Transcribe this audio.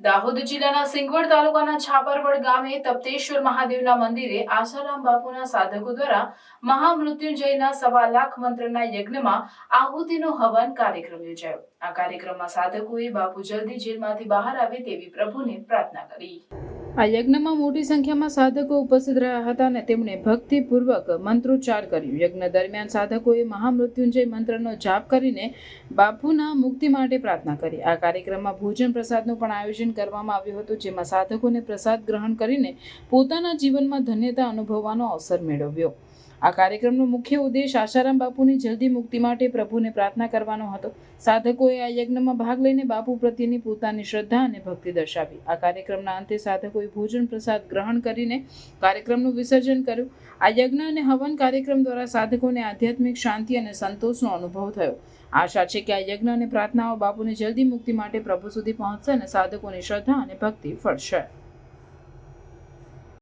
દાહોદ જિલ્લાના સિંગવડ તાલુકાના છાપરવડ ગામે તપ્તેશ્વર મહાદેવના મંદિરે આશારામ બાપુના સાધકો દ્વારા મહામૃત્યુંજયના સવા લાખ મંત્રના યજ્ઞમાં આહુતિનો હવન કાર્યક્રમ યોજાયો. આ કાર્યક્રમમાં સાધકોએ બાપુ જલ્દી જેલમાંથી બહાર આવે તેવી પ્રભુને પ્રાર્થના કરી. આ યજ્ઞમાં મોટી સંખ્યામાં સાધકો ઉપસ્થિત રહ્યા હતા અને તેમણે ભક્તિપૂર્વક મંત્રોચ્ચાર કર્યું. યજ્ઞ દરમિયાન સાધકોએ મહામૃત્યુંજય મંત્રનો જાપ કરીને બાપુના મુક્તિ માટે પ્રાર્થના કરી. આ કાર્યક્રમમાં ભોજન પ્રસાદનું પણ આયોજન કરવામાં આવ્યું હતું જેમાં સાધકોને પ્રસાદ ગ્રહણ કરીને પોતાના જીવનમાં ધન્યતા અનુભવવાનો અવસર મેળવ્યો. આ કાર્યક્રમનો મુખ્ય ઉદ્દેશ આશારામ બાપુની જલ્દી મુક્તિ માટે પ્રભુને પ્રાર્થના કરવાનો હતો. સાધકોએ આ યજ્ઞમાં ભાગ લઈને બાપુ પ્રત્યેની પોતાની શ્રદ્ધા અને ભક્તિ દર્શાવી. આ કાર્યક્રમના અંતે સાધકોએ ભોજન પ્રસાદ ગ્રહણ કરીને કાર્યક્રમનું વિસર્જન કર્યું. આ યજ્ઞ અને હવન કાર્યક્રમ દ્વારા સાધકોને આધ્યાત્મિક શાંતિ અને સંતોષનો અનુભવ થયો. આશા છે કે આ યજ્ઞ અને પ્રાર્થનાઓ બાપુની જલ્દી મુક્તિ માટે પ્રભુ સુધી પહોંચશે અને સાધકોની શ્રદ્ધા અને ભક્તિ ફળશે.